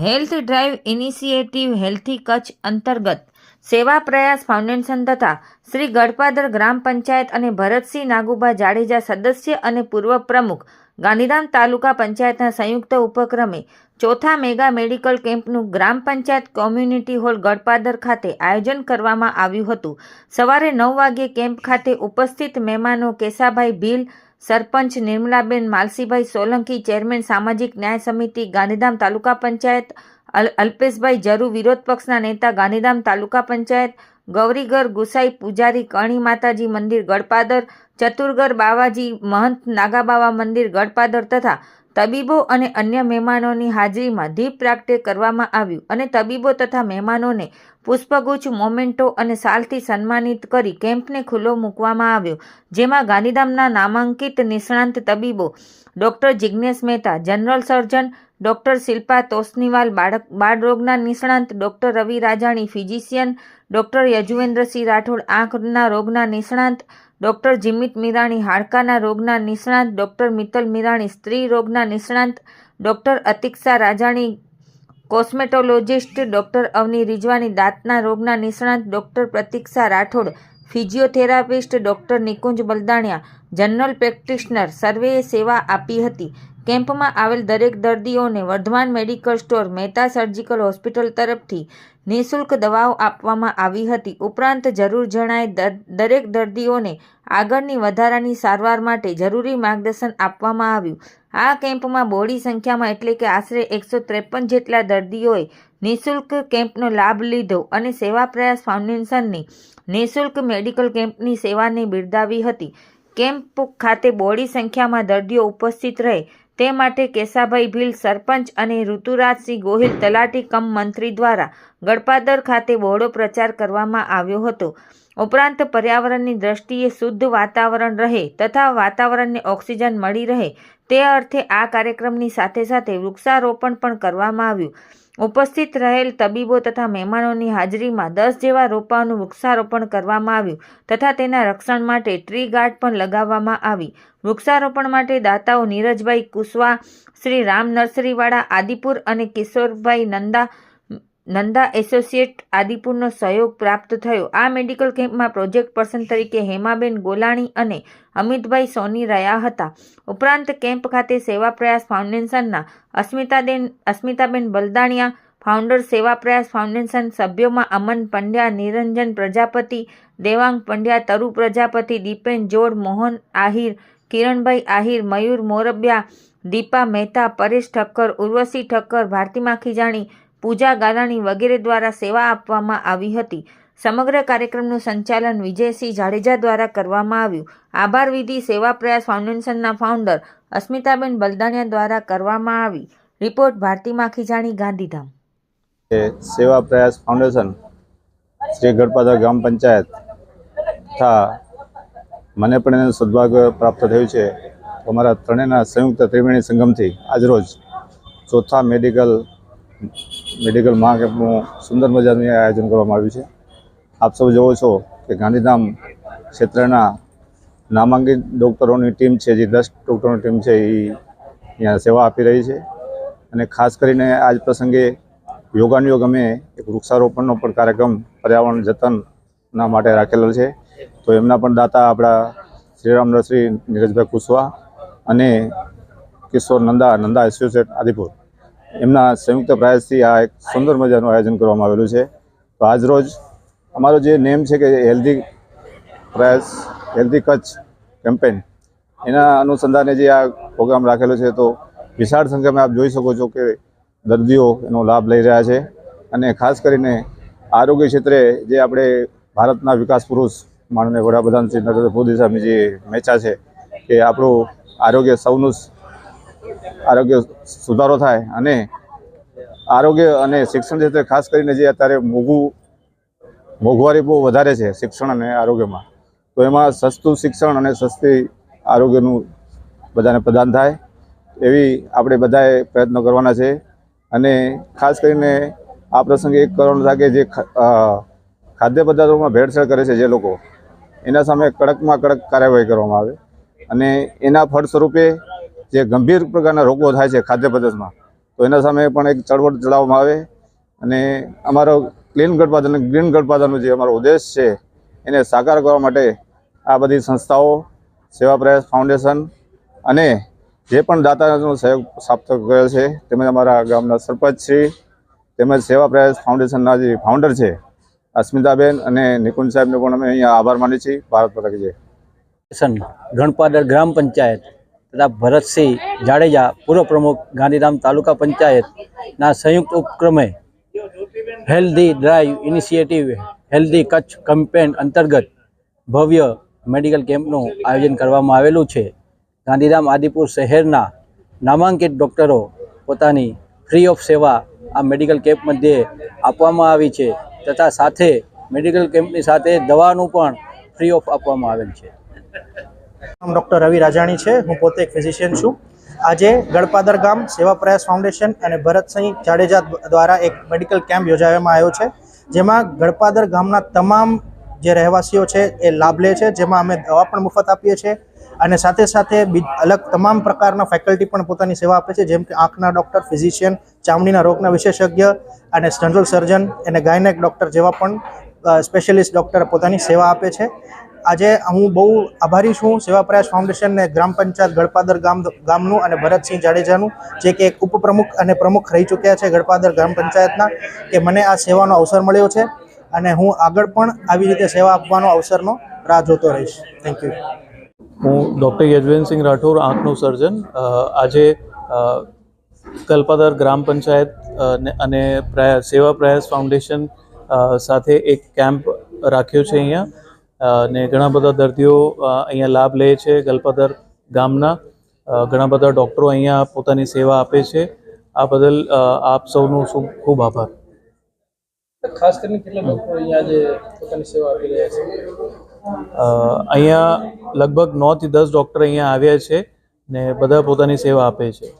Health drive initiative healthy Kutch અંતર્ગત સેવા પ્રયાસ ફાઉન્ડેશન તથા શ્રી ગડપાદર ગ્રામ પંચાયત અને ભરતસિંહ નાગુભા જાડેજા સદસ્ય અને પૂર્વ પ્રમુખ ગાંધીધામ તાલુકા પંચાયતના સંયુક્ત ઉપક્રમે ચોથા મેગા મેડિકલ કેમ્પનું ગ્રામ પંચાયત કોમ્યુનિટી હોલ ગડપાદર ખાતે આયોજન કરવામાં આવ્યું હતું. સવારે નવ વાગ્યે કેમ્પ ખાતે ઉપસ્થિત મહેમાનો કેસાભાઈ ભીલ સરપંચ નિર્મલાબેન માલસીભાઈ સોલંકી, ચેરમેન સામાજિક ન્યાય સમિતિ ગાંધીધામ તાલુકા પંચાયત, અલ- અલ્પેશભાઈ જરુ વિરોધ પક્ષના નેતા ગાંધીધામ તાલુકા પંચાયત ગૌરીગર ગુસાઈ પૂજારી કરણી માતાજી મંદિર ગડપાદર ચતુરગર બાવાજી મહંત નાગાબાવા મંદિર ગડપાદર તથા તબીબો અને અન્ય મહેમાનોની હાજરીમાં દીપ પ્રાગટ્ય કરવામાં આવ્યું અને તબીબો તથા મહેમાનોને પુષ્પગુચ્છ, મોમેન્ટો અને શાલથી સન્માનિત કરી કેમ્પને ખુલ્લો મૂકવામાં આવ્યો, જેમાં ગાંધીધામના નામાંકિત નિષ્ણાંત તબીબો doctor Jignesh Mehta, general surgeon doctor Shilpa Tosniwal, બાળક, બાળરોગના નિષ્ણાંત doctor Ravi Rajani, physician doctor Yajuvendrasinh Rathod, આંખના રોગના નિષ્ણાંત ડૉક્ટર જીમિત મીરાણી હાડકાના રોગના નિષ્ણાંત, ડૉક્ટર મિત્તલ મીરાણી સ્ત્રી રોગના નિષ્ણાંત, doctor Atiksha Rajani cosmetologist, doctor Avni Rijwani દાંતના રોગના નિષ્ણાંત, doctor Pratiksha Rathod, physiotherapist doctor Nikunj Baldaniya, general practitioner સર્વેએ સેવા આપી હતી. કેમ્પમાં આવેલ દરેક દર્દીઓને Vardhman medical store Mehta surgical hospital તરફથી નિઃશુલ્ક દવાઓ આપવામાં આવી હતી. ઉપરાંત જરૂર જણાય દરેક દર્દીઓને આગળની વધારાની સારવાર માટે જરૂરી માર્ગદર્શન આપવામાં આવ્યું. આ કેમ્પમાં બહોળી સંખ્યામાં એટલે કે આશરે એકસો ત્રેપન જેટલા દર્દીઓએ નિઃશુલ્ક કેમ્પનો લાભ લીધો અને સેવા પ્રયાસ ફાઉન્ડેશનની નિઃશુલ્ક મેડિકલ કેમ્પની સેવાને બિરદાવી હતી. કેમ્પ ખાતે બોડી સંખ્યામાં દર્દીઓ ઉપસ્થિત રહે. તે માટે કેસાભાઈ ભીલ સરપંચ અને ઋતુરાજસિંહ ગોહિલ તલાટી કમ મંત્રી દ્વારા ગળપાદર ખાતે બહોળો પ્રચાર કરવામાં આવ્યો હતો. ઉપરાંત પર્યાવરણની દ્રષ્ટિએ શુદ્ધ વાતાવરણ રહે તથા વાતાવરણને ઓક્સિજન મળી રહે તે અર્થે આ કાર્યક્રમની સાથે સાથે વૃક્ષારોપણ પણ કરવામાં આવ્યું. ઉપસ્થિત રહેલ તબીબો તથા મહેમાનોની હાજરીમાં દસ જેવા રોપાઓનું વૃક્ષારોપણ કરવામાં આવ્યું તથા તેના રક્ષણ માટે ટ્રી ગાર્ડ પણ લગાવવામાં આવી. વૃક્ષારોપણ માટે દાતાઓ નીરજભાઈ કુશવા, શ્રી રામ નર્સરીવાળા, આદિપુર અને કિશોરભાઈ નંદા નંદા એસોસિએટ આદિપુરનો સહયોગ પ્રાપ્ત થયો. આ મેડિકલ કેમ્પમાં પ્રોજેક્ટ પર્સન તરીકે હેમાબેન ગોલાણી અને અમિતભાઈ સોની રહ્યા હતા. ઉપરાંત કેમ્પ ખાતે સેવા પ્રયાસ ફાઉન્ડેશનના અસ્મિતાબેન અસ્મિતાબેન બલદાણિયા, ફાઉન્ડર સેવા પ્રયાસ ફાઉન્ડેશન સભ્યોમાં અમન પંડ્યા, નિરંજન પ્રજાપતિ, દેવાંગ પંડ્યા, તરુ પ્રજાપતિ, દીપેન જોડ, મોહન આહિર, કિરણભાઈ આહિર, મયુર મોરબિયા, દીપા મહેતા, પરેશ ઠક્કર, ઉર્વશી ઠક્કર, ભારતી માખીજાણી પૂજા ગાલાણી વગેરે દ્વારા સેવા આપવામાં આવી હતી. સમગ્ર કાર્યક્રમનું સંચાલન વિજયસિંહ જાડેજા દ્વારા કરવામાં આવ્યું. આભાર વિધિ સેવા પ્રયાસ ફાઉન્ડેશનના ફાઉન્ડર અસ્મિતાબેન બલદાણિયા દ્વારા કરવામાં આવી. રિપોર્ટ ભારતી માખીજાણી, ગાંધીધામ. સેવા પ્રયાસ ફાઉન્ડેશન શ્રી ગઢપાદર ગ્રામ પંચાયત તથા મને પણ એનું સદભાગ્ય પ્રાપ્ત થયું છે. અમારા ત્રણેયના સંયુક્ત ત્રિવેણી સંગમથી આજરોજ ચોથા મેડિકલ મેડિકલ મહાકેમ્પનું સુંદર મજાનું આયોજન કરવામાં આવ્યું છે. આપ સૌ જુઓ છો કે ગાંધીધામ ક્ષેત્રના નામાંકિત ડૉક્ટરોની ટીમ છે, જે દસ ડૉક્ટરોની ટીમ છે, એ અહીંયા સેવા આપી રહી છે. અને ખાસ કરીને આજ પ્રસંગે યોગાનુયોગ અમે એક વૃક્ષારોપણનો પણ કાર્યક્રમ, પર્યાવરણ જતનના માટે રાખેલો છે. તો એમના પણ દાતા આપણા શ્રીરામ નર્સરી નીરજભાઈ કુશવા અને કિશોર નંદા નંદા એસોસિએટ આદિપુર. એમના સંયુક્ત પ્રયાસથી આ એક સુંદર મજાનું આયોજન કરવામાં આવેલું છે. તો આજ રોજ અમારો જે નેમ છે કે હેલ્ધી પ્રયાસ, હેલ્ધી કચ્છ કેમ્પેન, એના અનુસંધાને જે આ પ્રોગ્રામ રાખેલો છે, તો વિશાળ સંખ્યામાં આપ જોઈ શકો છો કે દર્દીઓ એનો લાભ લઈ રહ્યા છે. અને ખાસ કરીને આરોગ્ય ક્ષેત્રે જે આપણે ભારતના વિકાસ પુરુષ માનને વડાપ્રધાન શ્રી નરેન્દ્ર મોદી સાહેબ જે મેચા છે, કે આપણું આરોગ્ય સૌનું આરોગ્ય સુધારો થાય અને આરોગ્ય અને શિક્ષણ ક્ષેત્રે ખાસ કરીને જે અત્યારે મોંઘું મોંઘવારી બહુ વધારે છે શિક્ષણ અને આરોગ્યમાં, તો એમાં સસ્તું શિક્ષણ અને સસ્તી આરોગ્યનું બધાને પ્રદાન થાય એવી આપણે બધાએ પ્રયત્નો કરવાના છે. અને ખાસ કરીને આ પ્રસંગે એક કરવાનું થાય કે જે ખાદ્ય પદાર્થોમાં ભેળસેળ કરે છે જે લોકો, એના સામે કડકમાં કડક કાર્યવાહી કરવામાં આવે અને એના ફળ સ્વરૂપે જે ગંભીર પ્રકારના રોગો થાય છે ખાદ્ય પદાર્થમાં, તો એના સામે પણ એક ચળવળ ચલાવવામાં આવે. અને અમારો ક્લીન ગઢપાદર ગ્રીન ગઢપાદરનો જે અમારો ઉદ્દેશ છે, એને સાકાર કરવા માટે આ બધી સંસ્થાઓ, સેવા પ્રયાસ ફાઉન્ડેશન અને જે પણ દાતાનો સહયોગ પ્રાપ્ત કર્યો છે, તેમજ અમારા ગામના સરપંચ શ્રી, તેમજ સેવા પ્રયાસ ફાઉન્ડેશનના જે ફાઉન્ડર છે અસ્મિતાબેન અને નિકુંજ સાહેબનો પણ અમે અહીંયા આભાર માનીએ છીએ. ભારત માતા કી જય. ગણપાદર ગ્રામ પંચાયત. તથા ભરતસિંહ જાડેજા પૂર્વ પ્રમુખ ગાંધીધામ તાલુકા પંચાયતના સંયુક્ત ઉપક્રમે healthy drive initiative healthy Kutch campaign અંતર્ગત ભવ્ય મેડિકલ કેમ્પનું આયોજન કરવામાં આવેલું છે. ગાંધીધામ આદિપુર શહેરના નામાંકિત ડૉક્ટરો પોતાની ફ્રી ઓફ સેવા આ મેડિકલ કેમ્પ મધ્યે આપવામાં આવી છે તથા સાથે મેડિકલ કેમ્પની સાથે દવાનું પણ ફ્રી ઓફ આપવામાં આવેલ છે. નામ ડૉક્ટર રવિ રાજાણી છે. હું પોતે એક ફિઝિશિયન છું. આજે ગળપાદર ગામ સેવા પ્રયાસ ફાઉન્ડેશન અને ભરતસિંહ જાડેજા દ્વારા એક મેડિકલ કેમ્પ યોજાવામાં આવ્યો છે. જેમાં ગળપાદર ગામના તમામ જે રહેવાસીઓ છે એ લાભ લે છે. જેમાં અમે દવા પણ મફત આપીએ છીએ અને સાથે સાથે અલગ તમામ પ્રકારના ફેકલ્ટી પણ પોતાની સેવા આપે છે. જેમ કે આંખના ડૉક્ટર ફિઝિશિયન ચામડીના રોગના વિશેષજ્ઞ અને જનરલ સર્જન અને ગાયનેક ડૉક્ટર જેવા પણ સ્પેશિયલિસ્ટ ડૉક્ટર પોતાની સેવા આપે છે. આજે હું બહુ આભારી છું સેવા પ્રયાસ ફાઉન્ડેશન ને ગ્રામ પંચાયત ગળપાદર ગામ ગામનું અને ભરતસિંહ જાડેજાનું, જે કે એક ઉપપ્રમુખ અને પ્રમુખ રહી ચૂક્યા છે ગળપાદર ગ્રામ પંચાયતના, કે મને આ સેવાનો અવસર મળ્યો છે અને હું આગળ પણ આવી રીતે સેવા આપવાનો અવસરનો રાહ જોતો રહીશ. થેન્ક યુ હું ડૉક્ટર યજવેન્દ્રસિંહ રાઠોડ, આંખનું સર્જન. આજે કલ્પાદર ગ્રામ પંચાયત અને પ્રયાસ સેવા પ્રયાસ ફાઉન્ડેશન સાથે એક કેમ્પ રાખ્યો છે અહીંયા. ને ઘણા બધા દર્દીઓ અહીંયા લાભ લે છે ગલપાદર ગામના. ઘણા બધા ડૉક્ટરો અહીંયા પોતાની સેવા આપે છે. આ બદલ આપ સૌનો ખૂબ આભાર. ખાસ કરીને કેટલા ડોક્ટરો અહીંયા આજે પોતાની સેવા આપી રહ્યા છે? અ, અહીંયા લગભગ નવથી દસ ડૉક્ટર અહીંયા આવ્યા છે ને બધા પોતાની સેવા આપે છે.